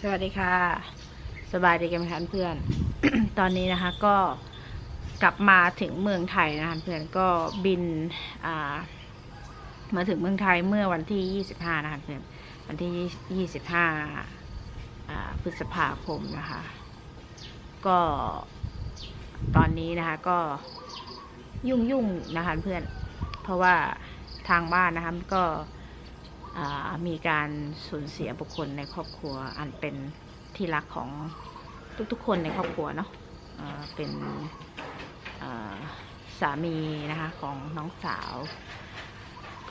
สวัสดีค่ะ สบายดีกันไหมคะเพื่อน ตอนนี้นะคะก็กลับมาถึงเมืองไทยนะคะเพื่อนก็บินามาถึงเมืองไทยเมื่อวันที่ 25 นะคะเพื่อนวันที่ 25พฤษภาคมนะคะ ก็ตอนนี้นะคะก็ยุ่งๆนะคะเพื่อน เพราะว่าทางบ้านนะคะก็ มีการสูญเสียบุคคลในครอบครัวอันเป็นที่รักของทุกๆคนในครอบครัวเนาะเป็นสามีนะคะของน้องสาว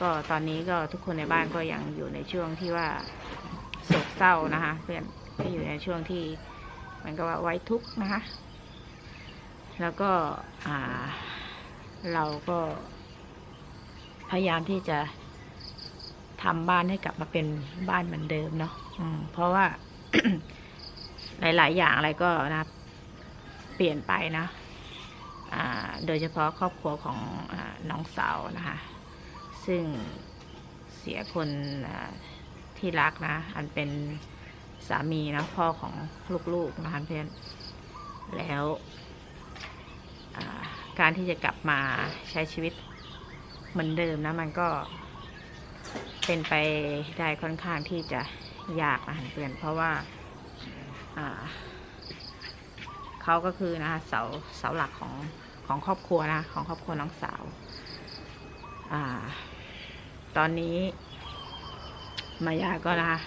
ก็ตอนนี้ก็ทุกคนในบ้านก็ยังอยู่ในช่วงที่ว่าโศกเศร้านะคะเพื่อนก็อยู่ในช่วงที่เหมันก็ว่าไว้ทุกข์นะคะแล้วก็เราก็พยายามที่จะ ทำบ้านให้กลับมาเป็นบ้านเหมือนเดิมเนาะอืมเพราะว่า หลาย ๆ อย่างอะไรก็นะ เปลี่ยนไปนะอ่าโดยเฉพาะครอบครัวของอาน้องสาวนะคะ ซึ่งเสียคนอ่าที่รักนะ อันเป็นสามีนะพ่อของลูกๆนะคะเพื่อนแล้วอ่าการที่จะกลับมาใช้ชีวิตเหมือนเดิมนะ มันก็ เป็นไปได้ค่อนข้างที่จะยากนะเพื่อนเพราะว่าเขาก็คือนะคะเสาเสาหลักของของครอบครัวนะของครอบครัวน้องสาวอาตอนนี้ มายาก็นะคะ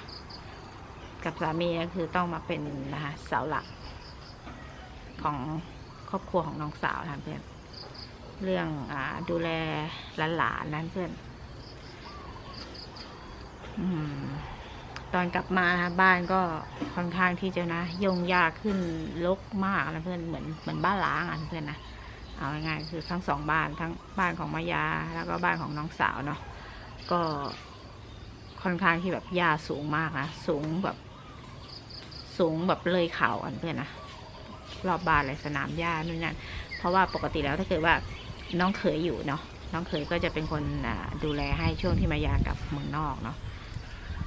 กับสามีก็คือต้องมาเป็นนะคะเสาหลัก ของครอบครัวของน้องสาวนะเพื่อนเรื่องอดูแลหลานๆนั้นเพื่อน ตอนกลับมานะบ้านก็ค่อนข้างที่จะนะยงยากขึ้นลกมากนะเพื่อนเหมือนเหมือนบ้านล้างอะเพื่อนนะเอาง่ายๆคือทั้งสองบ้านทั้งบ้านของมายา แล้วก็บ้านของน้องสาวเนาะก็ค่อนข้างที่แบบหญ้าสูงมากนะสูงแบบ สูงแบบเลยเข่าอะเพื่อนนะรอบบ้านเลยสนามหญ้านู่นนั่นเพราะว่าปกติแล้วถ้าเกิดว่าน้องเขยอยู่เนาะน้องเขยก็จะเป็นคนดูแลให้ช่วงที่มายากลับเมืองนอกเนาะ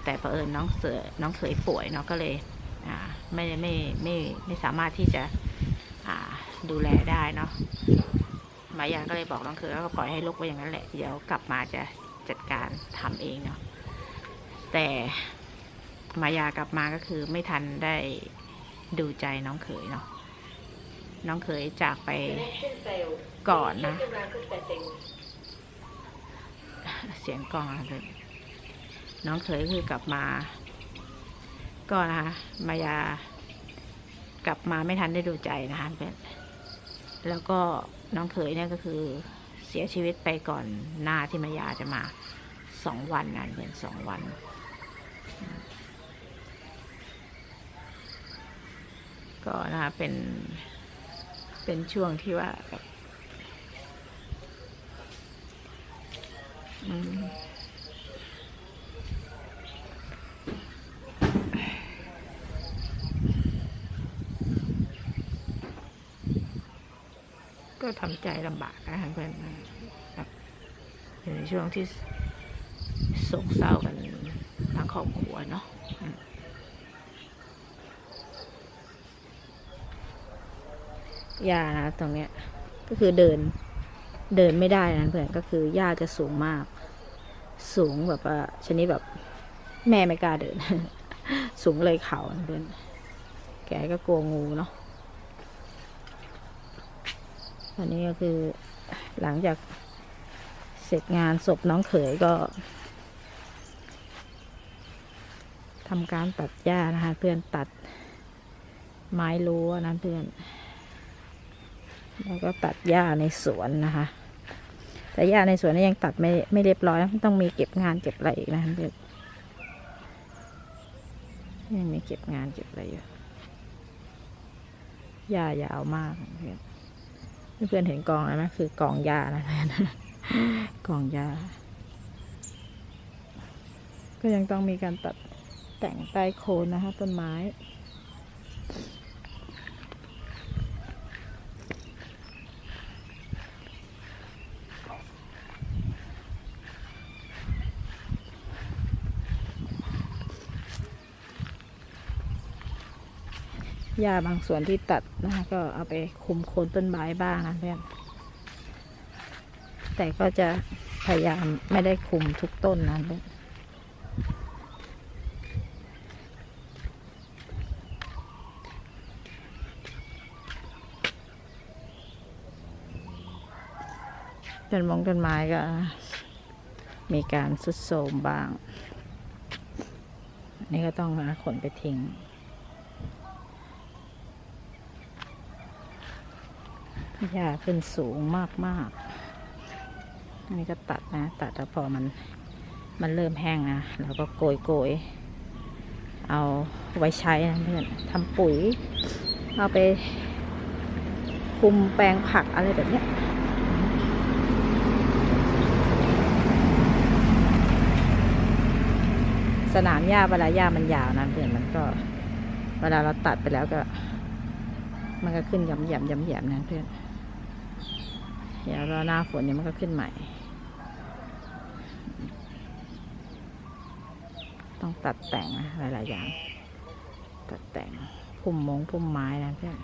แต่เผอิญน้องเสือน้องเขยป่วยเนาะก็เลยอ่าไม่ไม่ไม่ไม่สามารถที่จะอ่าดูแลได้เนาะมายาก็เลยบอกน้องเขยว่าก็ปล่อยให้ลูกไว้อย่างนั้นแหละเดี๋ยวกลับมาจะจัดการทำเองเนาะแต่มายากลับมาก็คือไม่ทันได้ดูใจน้องเขยเนาะน้องเขยจากไปก่อนนะ เสียงกองอะไร น้องเขยคือกลับมา ก็นะคะมายากลับมาไม่ทันได้ดูใจนะคะเพื่อนแล้วก็น้องเขยเนี่ยก็คือเสียชีวิตไปก่อนหน้าที่มายาจะมาสองวันงานเพื่อนสองวันก็นะคะเป็น เป็นช่วงที่ว่าแบบ อืม ก็ทำใจลำบากนะเพื่อนแบบอยู่ในช่วงที่โศกเศร้ากันทางครอบครัวเนาะอืมหญ้านะตรงเนี้ย ก็คือเดินเดินไม่ได้นะเพื่อนก็คือหญ้าจะสูงมาก สูงแบบว่าชนิดแบบแม่ไม่กล้าเดิน สูงเลยเขาเพื่อนแกก็กลัวงูเนาะ อันนี้ก็คือหลังจากเสร็จงานศพน้องเขยก็ทำการตัดหญ้านะคะ เพื่อนตัดไม้รั้วนะเพื่อน แล้วก็ตัดหญ้าในสวนนะคะ แต่หญ้าในสวนนี่ยังตัดไม่ไม่เรียบร้อยนะต้องมีเก็บงานเก็บอะไรอีกนะเพื่อนยังมีเก็บงานเก็บอะไรอยู่หญ้ายาวมากเพื่อน เพื่อนเห็นกองอะไรไหมคือกองยานะกองยา ก็ยังต้องมีการตัดแต่งใต้โคนนะคะต้นไม้ หญ้าบางส่วนที่ตัดนะคะก็เอาไปคุมโคนต้นไม้บ้างนะเพื่อนแต่ก็จะพยายามไม่ได้คุมทุกต้นนะเพื่อนต้นมงต้นไม้ก็มีการสุดโทรมบ้างนนี้ก็ต้องหาขนไปทิ้ง หญ้าขึ้นสูงมากมากๆอันนี้ก็ตัดนะ ตัดแล้วพอมันมันเริ่มแห้งนะเราก็โกยโกยเอาไว้ใช้นะเพื่อนทำปุ๋ย เอาไปคุมแปลงผักอะไรแบบเนี้ยสนามหญ้าเวลาหญ้ามันยาวนะเพื่อนมันก็ เวลาเราตัดไปแล้วก็ มันก็ขึ้นย้ำๆย้ำๆนะเพื่อน เดี๋ยวรอหน้าฝนเดี๋ยวมันก็ขึ้นใหม่ ต้องตัดแต่งนะหลาย ๆ อย่าง ตัดแต่งพุ่มมงพุ่มไม้นะเพื่อน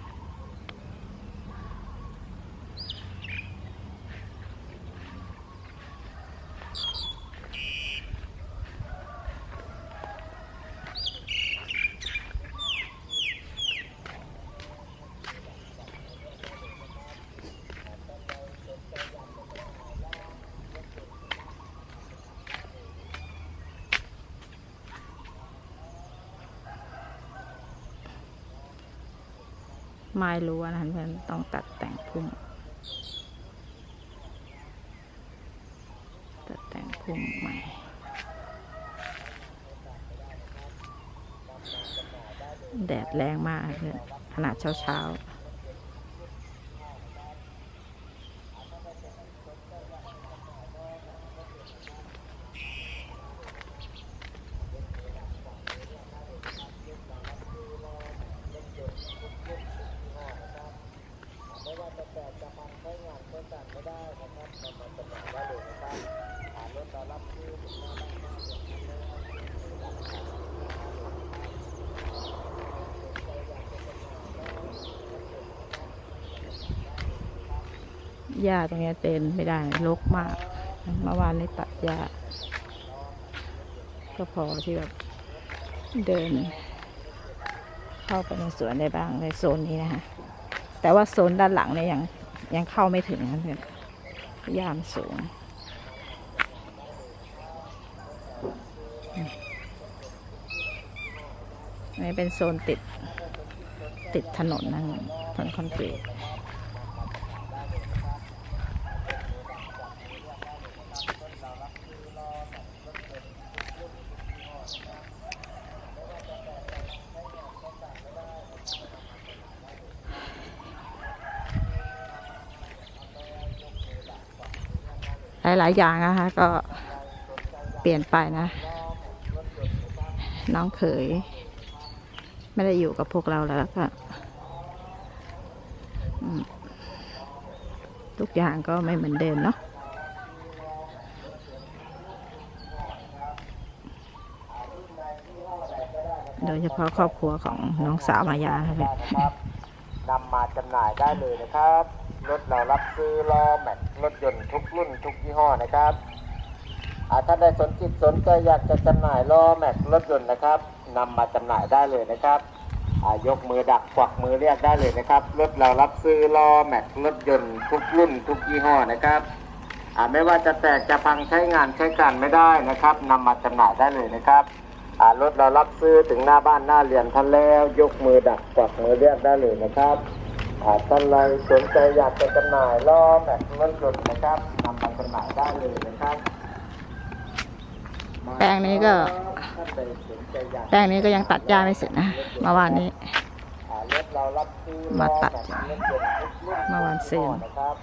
ไม้รั้วนะเพื่อนต้องตัดแต่งพุ่ม ตัดแต่งพุ่มใหม่แดดแรงมากเพื่อนขนาดเช้าเช้าๆ หญ้าตรงนี้เต็นไม่ได้รกมากเมื่อวานนี้ตัดหญ้าก็พอที่แบบเดิน เข้าไปในสวนได้บ้างในโซนนี้นะคะแต่ว่าโซนด้านหลังเนี่ยยังยังเข้าไม่ถึงนะเพื่อน ยามสูง นี่เป็นโซนติด ติดถนนนั่นถนนคอนกรีต หลาย ๆ อย่างนะคะ ก็เปลี่ยนไปนะ น้องเขย ไม่ได้อยู่กับพวกเราแล้วก็ทุกอย่างก็ไม่เหมือนเดิมเนาะโดยเฉพาะครอบครัวของน้องสาวมายาครับนำมาจำหน่ายได้เลยนะครับ รถเรา รับซื้อล้อแม็กซ์รถยนต์ทุกรุ่นทุกยี่ห้อนะครับอ่าถ้าได้สนจิตสนใจอยากจะจำหน่ายล้อแม็กซ์รถยนต์นะครับนำมาจำหน่ายได้เลยนะครับยกมือดักกวักมือเรียกได้เลยนะครับ รถเรารับซื้อล้อแม็กซ์รถยนต์ทุกรุ่นทุกยี่ห้อนะครับไม่ว่าจะแตกจะพังใช้งานใช้การไม่ได้นะครับนำมาจำหน่ายได้เลยนะครับรถเรารับซื้อถึงหน้าบ้านหน้าเรียนท่านแล้ว ยกมือดักกวักมือเรียกได้เลยนะครับ อ่าท่านใดสนใจอยากจะจำหน่ายล้อแม็กซ์รถยนต์นะครับนำมาจำหน่ายได้เลยนะครับแปลงนี้ก็ ท่านใดสนใจอยากแปลงนี้ก็ยังตัดหญ้าไม่เสร็จนะเมื่อวานนี้อ่ารถเรารับซื้อมาตัดล้อแม็กซ์รถยนต์ทุกรุ่นเมื่อวานซื้อทุกยี่ห้นะครับ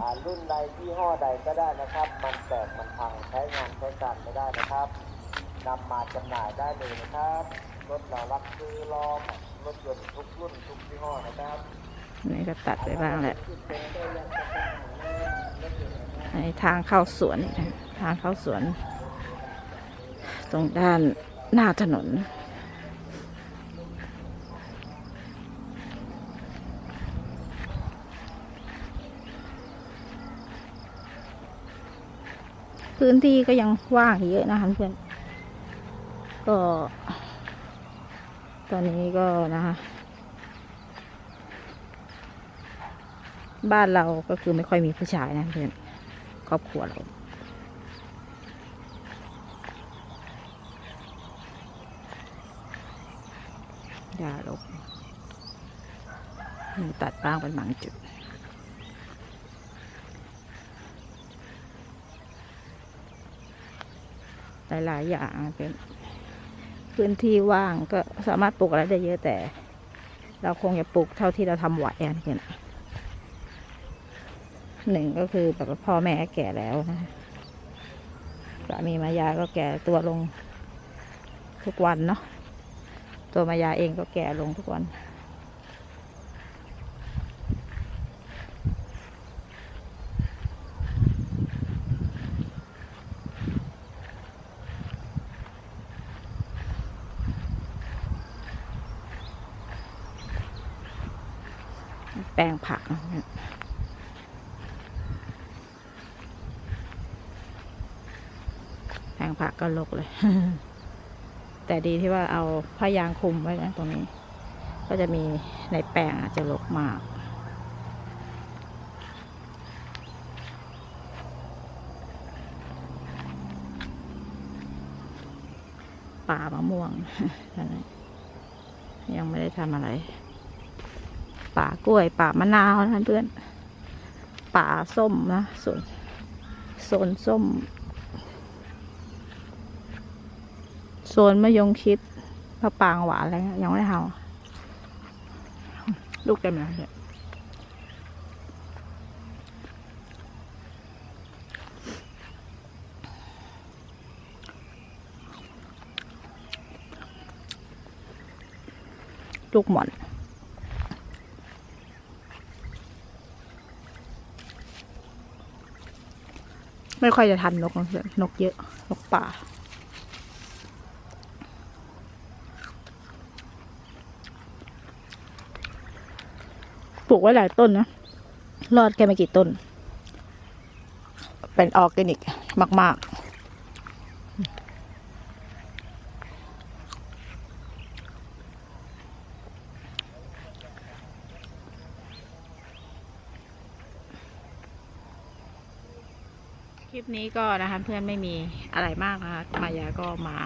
อ่ารุ่นใดยี่ห้อใดก็ได้นะครับ มันแตกมันพังใช้งานใช้การไม่ได้นะครับ นำมาจำหน่ายได้เลยนะครับรถเรารับซื้อล้อรถยนต์ทุกรุ่นทุกยี่ห้อนะครับนี่ก็ตัดไปบ้างแหละในทางเข้าสวนทางเข้าสวน ตรงด้านหน้าถนนพื้นที่ก็ยังว่างเยอะนะคะเพื่อน ก็ ตอนนี้ก็นะคะ บ้านเราก็คือไม่ค่อยมีผู้ชายนะเพื่อนครอบครัวเราอย่าลบมีตัดบ้างเป็นบางจุด หลาย ๆ อย่างเป็น พื้นที่ว่างก็สามารถปลูกอะไรได้เยอะแต่ เราคงจะปลูกเท่าที่เราทำไหวอันเพื่อนหนึ่งก็คือแบบว่าพ่อแม่แก่แล้วนะสามีมายาก็แก่ตัวลงทุกวันเนาะตัวมายาเองก็แก่ลงทุกวัน แปลงผักแปลงผักก็ลกเลย แต่ดีที่ว่าเอาผ้ายางคลุมไว้นะตรงนี้ ก็จะมีในแปลงอาจจะลกมากป่ามะม่วงยังไม่ได้ทำอะไร ป่ากล้วย ป่ามะนาวนะเพื่อน ป่าส้มนะส่วนโซนส้ม โซนมะยงคิดมะปางหวานอะไรยังไม่ได้ทำลูกเต็มเลยเนี่ยลูกหมอน ไม่ค่อยจะทันนกนกเยอะ นกป่า ปลูกไว้หลายต้นนะ รอดแค่ไม่กี่ต้น เป็นออร์แกนิกมาก ๆ ลิปนี้ก็นะคะเพื่อนไม่มีอะไรมากนะคะมายาก็มา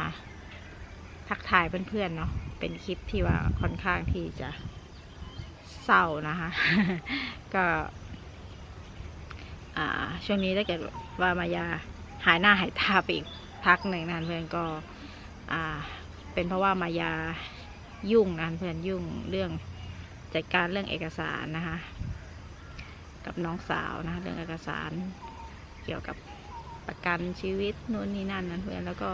ทักทายเพื่อนๆเนาะเป็นคลิปที่ว่าค่อนข้างที่จะเศร้านะคะ ก็อ่าช่วงนี้ถ้าเกิดว่ามายาหายหน้าหายตาไปอีกพักหนึ่งนะเพื่อนก็อ่าเป็นเพราะว่ามายายุ่งนะเพื่อนยุ่งเรื่องจัดการเรื่องเอกสารนะคะ กับน้องสาวนะะเรื่องเอกสารเกี่ยวกับ ประกันชีวิตนู่นนี่นั่นนะเพื่อนแล้วก็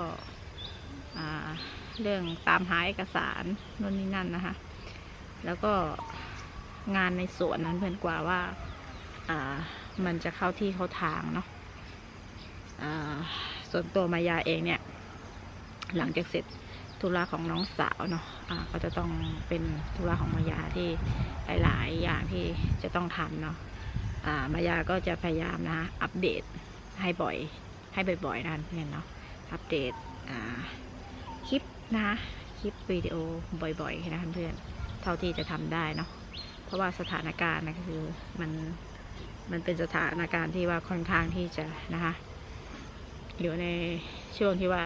เรื่องตามหาเอกสารนู่นนี่นั่นนะคะ แล้วก็งานในสวนนั้นเพื่อนกว่าว่าอ่ามันจะเข้าที่เข้าทางเนาะส่วนตัวมายาเองเนี่ย หลังจากเสร็จธุระของน้องสาวเนาะก็จะต้องเป็นธุระของมายาที่หลาย ๆ อย่างที่จะต้องทำเนาะอ่ามายาก็จะพยายามนะอัปเดต ให้บ่อย ให้บ่อยๆนะเพื่อนเนาะ อัปเดตคลิปนะคะคลิปวิดีโอบ่อยๆนะเพื่อน เท่าที่จะทำได้เนาะ เพราะว่าสถานการณ์นะคือมันมันเป็นสถานการณ์ที่ว่าค่อนข้างที่จะนะคะอยู่ในช่วงที่ว่า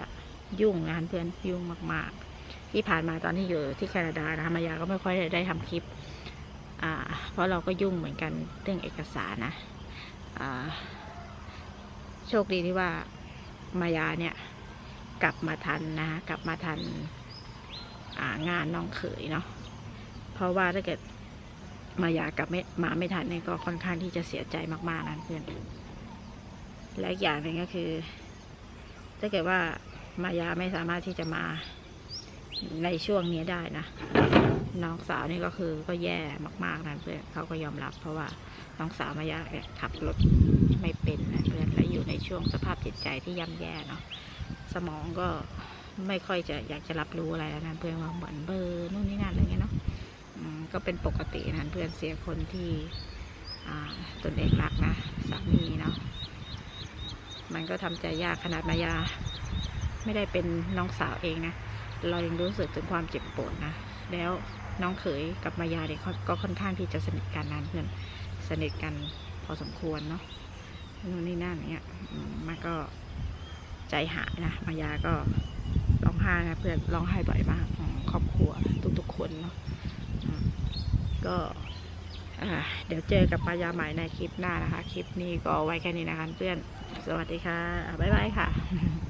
ยุ่งงานเพื่อนยุ่งมาก ๆ ที่ผ่านมาตอนที่อยู่ที่แคนาดานะคะมายาก็ไม่ค่อยได้ทำคลิป อ่า เพราะเราก็ยุ่งเหมือนกันเรื่องเอกสารนะอ่า โชคดีที่ว่ามายาเนี่ยกลับมาทันนะคะกลับมาทันางานน้องเขยเนาะเพราะว่าถ้าเกิดมายากลับไม่มาไม่ทันเนี่ยก็ค่อนข้างที่จะเสียใจมากๆนะเพื่อนและอีกอย่างหนึ่งก็คือ ถ้าเกิดว่ามายาไม่สามารถที่จะมาในช่วงนี้ได้นะน้องสาวนี่ก็คือก็แย่มากๆนะเพื่อนเขาก็ยอมรับ เพราะว่าน้องสาวมายาเนี่ยขับรถไม่เป็นนะเพื่อน อยู่ในช่วงสภาพจิตใจที่ย่ำแย่เนาะสมองก็ไม่ค่อยจะอยากจะรับรู้อะไรแล้วนะเพื่อนว่าเหมือนเบอร์นู่นนี่นั่นอะไรเงี้ยเนาะก็เป็นปกตินะเพื่อนเสียคนที่ตนเองรักนะสามีเนาะมันก็ทำใจยากขนาดมายา ไม่ได้เป็นน้องสาวเองนะเรายังรู้สึกถึงความเจ็บปวดนะแล้วน้องเขยกับมายาเนี่ยก็ค่อนข้างที่จะสนิทกันนะเพื่อนสนิทกันพอสมควรเนาะ นู่นนี่นั่นเนี้ยมาก็ใจหายนะ มายาก็ร้องไห้นะเพื่อนร้องไห้บ่อยมากของครอบครัวทุกๆคนเนาะก็เดี๋ยวเจอกับมายาใหม่ในคลิปหน้านะคะ คลิปนี้ก็ไว้แค่นี้นะคะเพื่อน สวัสดีค่ะ บ๊ายบายค่ะ